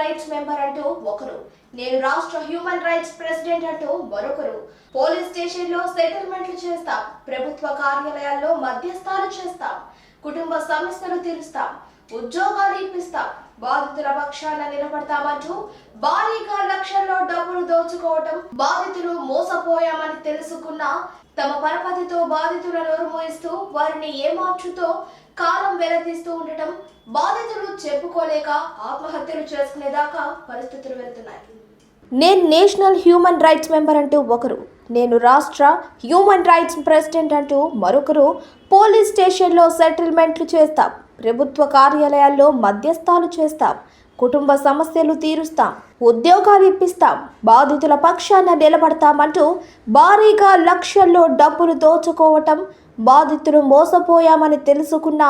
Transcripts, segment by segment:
Rights member అంటూ ఒకరు. నేను రాష్ట్ర హ్యూమన్ రైట్స్ ప్రెసిడెంట్ అంటూ మరొకరు. పోలీస్ స్టేషన్లో సెటిల్మెంట్లు చేస్తాం. ప్రభుత్వ కార్యాలయాల్లో మధ్యస్థాలు చేస్తాం. కుటుంబ సమస్యలు తీరుస్తాం. ఉద్యోగాలు ఇప్పిస్తాం. బాధితుల పక్షాన నిలబడతామంటూ భారీగా లక్షల్లో డబ్బులు దోచుకోవటం బాధితులు మోసపోయామని తెలుసుకున్న తమ పరపతితో బాధితుల నోరు మోయిస్తూ వారిని ఏమార్చుతో కాలం వెలదీస్తూ ఉండటం బాధితులు చెప్పుకోలేక ఆత్మహత్యలు చేసుకునేదాకా పరిస్థితులు వెళ్తున్నాయి. నేను నేషనల్ హ్యూమన్ రైట్స్ మెంబర్ అంటూ ఒకరు నేను రాష్ట్ర హ్యూమన్ రైట్స్ ప్రెసిడెంట్ అంటూ మరొకరు పోలీస్ స్టేషన్లో సెటిల్మెంట్లు చేస్తాం ప్రభుత్వ కార్యాలయాల్లో మధ్యస్థాలు చేస్తాం కుటుంబ సమస్యలు తీరుస్తాం ఉద్యోగాలు ఇప్పిస్తాం బాధితుల పక్షాన నిలబడతామంటూ భారీగా లక్షల్లో డబ్బులు దోచుకోవటం బాధితులు మోసపోయామని తెలుసుకున్న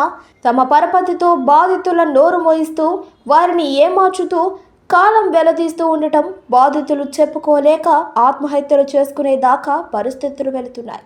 తమ పరపతితో బాధితుల నోరు మోయిస్తూ వారిని ఏమార్చుతూ కాలం వెలదీస్తూ ఉండటం బాధితులు చెప్పుకోలేక ఆత్మహత్యలు చేసుకునేదాకా పరిస్థితులు వెళుతున్నాయి.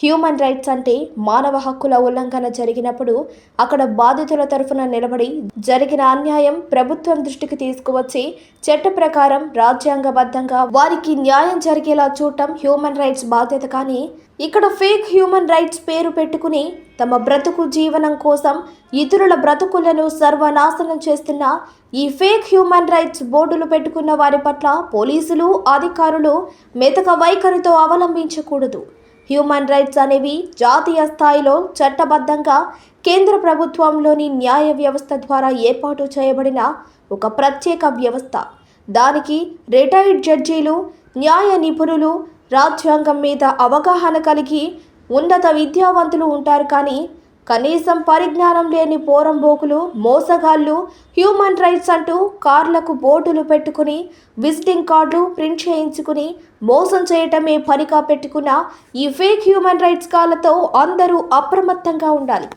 హ్యూమన్ రైట్స్ అంటే మానవ హక్కుల ఉల్లంఘన జరిగినప్పుడు అక్కడ బాధితుల తరఫున నిలబడి జరిగిన అన్యాయం ప్రభుత్వం దృష్టికి తీసుకువచ్చి చట్ట ప్రకారం రాజ్యాంగబద్ధంగా వారికి న్యాయం జరిగేలా చూడటం హ్యూమన్ రైట్స్ బాధ్యత కానీ ఇక్కడ ఫేక్ హ్యూమన్ రైట్స్ పేరు పెట్టుకుని తమ బ్రతుకు జీవనం కోసం ఇతరుల బ్రతుకులను సర్వనాశనం చేస్తున్న ఈ ఫేక్ హ్యూమన్ రైట్స్ బోర్డులు పెట్టుకున్న వారి పట్ల పోలీసులు అధికారులు మెతక వైఖరితో అవలంబించకూడదు. హ్యూమన్ రైట్స్ అనేవి జాతీయ స్థాయిలో చట్టబద్ధంగా కేంద్ర ప్రభుత్వంలోని న్యాయ వ్యవస్థ ద్వారా ఏర్పాటు చేయబడిన ఒక ప్రత్యేక వ్యవస్థ. దానికి రిటైర్డ్ జడ్జీలు న్యాయ నిపుణులు రాజ్యాంగం మీద అవగాహన కలిగి ఉన్నత విద్యావంతులు ఉంటారు కానీ కనీసం పరిజ్ఞానం లేని పోరంబోకులు మోసగాళ్ళు హ్యూమన్ రైట్స్ అంటూ కార్లకు బోర్డులు పెట్టుకుని విజిటింగ్ కార్డులు ప్రింట్ చేయించుకుని మోసం చేయటమే పనిగా పెట్టుకున్న ఈ ఫేక్ హ్యూమన్ రైట్స్ కాళ్ళతో అందరూ అప్రమత్తంగా ఉండాలి.